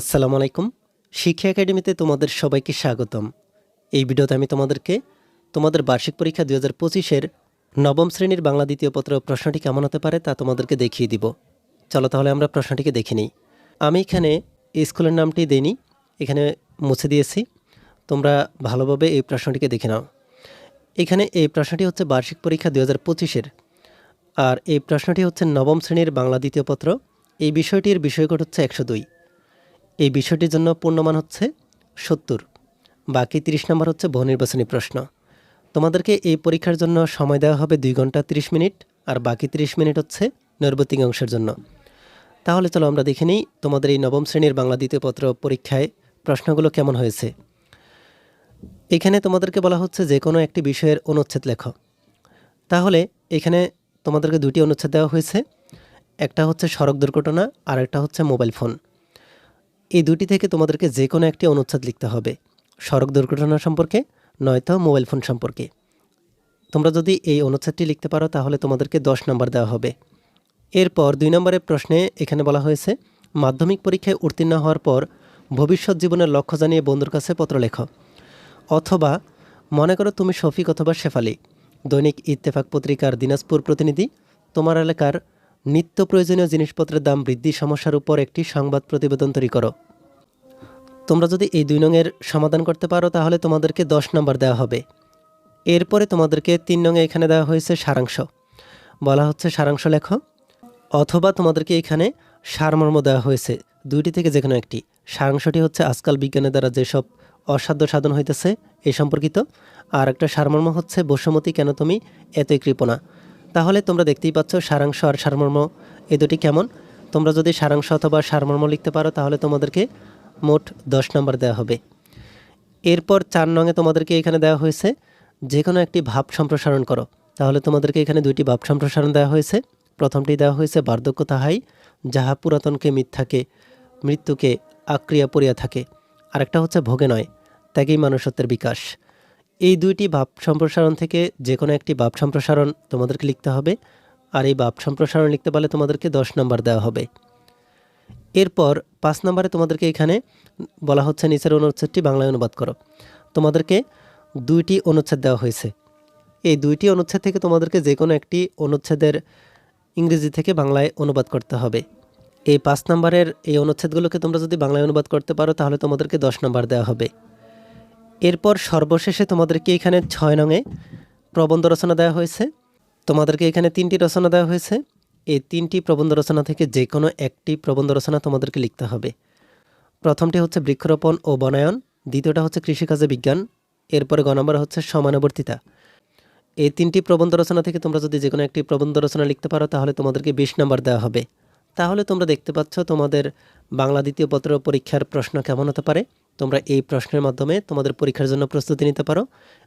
আসসালামু আলাইকুম। শিক্ষা একাডেমিতে তোমাদের সবাইকে স্বাগতম। এই ভিডিওতে আমি তোমাদেরকে তোমাদের বার্ষিক পরীক্ষা দুই হাজার পঁচিশের নবম শ্রেণির বাংলা দ্বিতীয় পত্র প্রশ্নটি কেমন হতে পারে তা তোমাদেরকে দেখিয়ে দিব। চলো তাহলে আমরা প্রশ্নটিকে দেখে নিই। আমি এখানে স্কুলের নামটি দেইনি, এখানে মুছে দিয়েছি। তোমরা ভালোভাবে এই প্রশ্নটিকে দেখে নাও। এখানে এই প্রশ্নটি হচ্ছে বার্ষিক পরীক্ষা দুই হাজার পঁচিশের। আর এই প্রশ্নটি হচ্ছে নবম শ্রেণির বাংলা দ্বিতীয় পত্র। এই বিষয়টির বিষয়কট হচ্ছে একশো দুই। এই বিষয়টির জন্য পূর্ণমান হচ্ছে সত্তর। বাকি তিরিশ নম্বর হচ্ছে বহুনির্বাচনী প্রশ্ন। তোমাদেরকে এই পরীক্ষার জন্য সময় দেওয়া হবে দুই ঘণ্টা তিরিশ মিনিট, আর বাকি তিরিশ মিনিট হচ্ছে নৈর্বতিক অংশের জন্য। তাহলে চলো আমরা দেখে নিই তোমাদের এই নবম শ্রেণির বাংলা দ্বিতীয় পত্র পরীক্ষায় প্রশ্নগুলো কেমন হয়েছে। এখানে তোমাদেরকে বলা হচ্ছে যে কোনো একটি বিষয়ের অনুচ্ছেদ লেখো। তাহলে এখানে তোমাদেরকে দুটি অনুচ্ছেদ দেওয়া হয়েছে। একটা হচ্ছে সড়ক দুর্ঘটনা, আর একটা হচ্ছে মোবাইল ফোন। এই দুটি থেকে তোমাদেরকে যে কোনো একটি অনুচ্ছেদ লিখতে হবে। সড়ক দুর্ঘটনা সম্পর্কে, নয়তো মোবাইল ফোন সম্পর্কে। তোমরা যদি এই অনুচ্ছেদটি লিখতে পারো, তাহলে তোমাদেরকে দশ নম্বর দেওয়া হবে। এরপর দুই নম্বরের প্রশ্নে এখানে বলা হয়েছে, মাধ্যমিক পরীক্ষায় উত্তীর্ণ হওয়ার পর ভবিষ্যৎ জীবনের লক্ষ্য জানিয়ে বন্ধুর কাছে পত্র লেখো। অথবা মনে করো তুমি শফিক অথবা শেফালি, দৈনিক ইত্তেফাক পত্রিকার দিনাজপুর প্রতিনিধি, তোমার এলাকার নিত্য প্রয়োজনীয় জিনিসপত্রের দাম বৃদ্ধি সমস্যার উপর একটি সংবাদ প্রতিবেদন তৈরি করো। তোমরা যদি এই দুই নংয়ের সমাধান করতে পারো, তাহলে তোমাদেরকে দশ নম্বর দেওয়া হবে। এরপরে তোমাদেরকে তিন নংয়ে এখানে দেওয়া হয়েছে সারাংশ। বলা হচ্ছে সারাংশ লেখো। অথবা তোমাদেরকে এখানে সারমর্ম দেওয়া হয়েছে, দুইটি থেকে যে কোনো একটি। সারাংশটি হচ্ছে আজকাল বিজ্ঞানের দ্বারা যেসব অসাধ্য সাধন হইতেছে এই সম্পর্কিত। আর একটা সারমর্ম হচ্ছে, বসুমতী, কেন তুমি এতই কৃপণা? তাহলে তোমরা দেখতেই পাচ্ছ সারাংশ আর সারমর্ম এই দুটি কেমন? তোমরা যদি সারাংশ অথবা সারমর্ম লিখতে পারো, তাহলে তোমাদেরকে মোট দশ নম্বর দেওয়া হবে। এরপর চার নঙে তোমাদেরকে এখানে দেওয়া হয়েছে যে কোনো একটি ভাব সম্প্রসারণ করো। তাহলে তোমাদেরকে এখানে দুইটি ভাব সম্প্রসারণ দেওয়া হয়েছে। প্রথমটি দেওয়া হয়েছে বার্ধক্য তাহাই, যাহা পুরাতনকে মিথ্যাকে, মৃত্যুকে আক্রিয়া পড়িয়া থাকে। আরেকটা হচ্ছে ভোগে নয়, ত্যাগেই মানুষত্বের বিকাশ। এই দুইটি ভাব সম্প্রসারণ থেকে যে কোনো একটি ভাব সম্প্রসারণ তোমাদেরকে লিখতে হবে। আর এই ভাব সম্প্রসারণ লিখতে পারলে তোমাদেরকে দশ নম্বর দেওয়া হবে। এরপর পাঁচ নম্বরে তোমাদেরকে এখানে বলা হচ্ছে নিচের অনুচ্ছেদটি বাংলায় অনুবাদ করো। তোমাদেরকে দুইটি অনুচ্ছেদ দেওয়া হয়েছে। এই দুইটি অনুচ্ছেদ থেকে তোমাদেরকে যে কোনো একটি অনুচ্ছেদের ইংরেজি থেকে বাংলায় অনুবাদ করতে হবে। এই পাঁচ নম্বরের এই অনুচ্ছেদগুলোকে তোমরা যদি বাংলায় অনুবাদ করতে পারো, তাহলে তোমাদেরকে দশ নম্বর দেওয়া হবে। এরপর সর্বশেষে তোমাদেরকে এখানে ছয় নঙে প্রবন্ধ রচনা দেওয়া হয়েছে। তোমাদেরকে এখানে তিনটি রচনা দেওয়া হয়েছে। এই তিনটি প্রবন্ধ রচনা থেকে যে কোনো একটি প্রবন্ধ রচনা তোমাদেরকে লিখতে হবে। প্রথমটি হচ্ছে বৃক্ষরোপণ ও বনায়ন, দ্বিতীয়টা হচ্ছে কৃষিকাজে বিজ্ঞান, এরপরে গ নম্বর হচ্ছে সমানুবর্তিতা। এই তিনটি প্রবন্ধ রচনা থেকে তোমরা যদি যে কোনো একটি প্রবন্ধ রচনা লিখতে পারো, তাহলে তোমাদেরকে বিশ নম্বর দেওয়া হবে। তাহলে তোমরা দেখতে পাচ্ছ তোমাদের বাংলা দ্বিতীয় পত্র পরীক্ষার প্রশ্ন কেমন হতে পারে। তোমরা এই প্রশ্নের মাধ্যমে তোমাদের পরীক্ষার জন্য প্রস্তুতি নিতে পারো।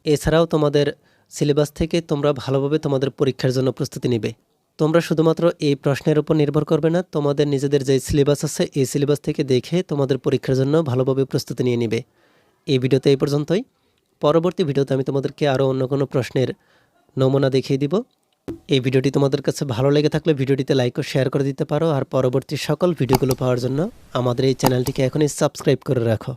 এছাড়াও তোমাদের সিলেবাস থেকে তোমরা ভালোভাবে তোমাদের পরীক্ষার জন্য প্রস্তুতি নিবে। তোমরা শুধুমাত্র এই প্রশ্নের উপর নির্ভর করবে না, তোমাদের নিজেদের যে সিলেবাস আছে, এই সিলেবাস থেকে দেখে তোমাদের পরীক্ষার জন্য ভালোভাবে প্রস্তুতি নিয়ে নিবে। এই ভিডিওতে এই পর্যন্তই। পরবর্তী ভিডিওতে আমি তোমাদেরকে আরও অন্য কোনো প্রশ্নের নমুনা দেখিয়ে দিব। এই ভিডিওটি তোমাদের কাছে ভালো লেগে থাকলে ভিডিওটিতে লাইক ও শেয়ার করে দিতে পারো। আর পরবর্তী সকল ভিডিওগুলো পাওয়ার জন্য আমাদের এই চ্যানেলটিকে এখনই সাবস্ক্রাইব করে রাখো।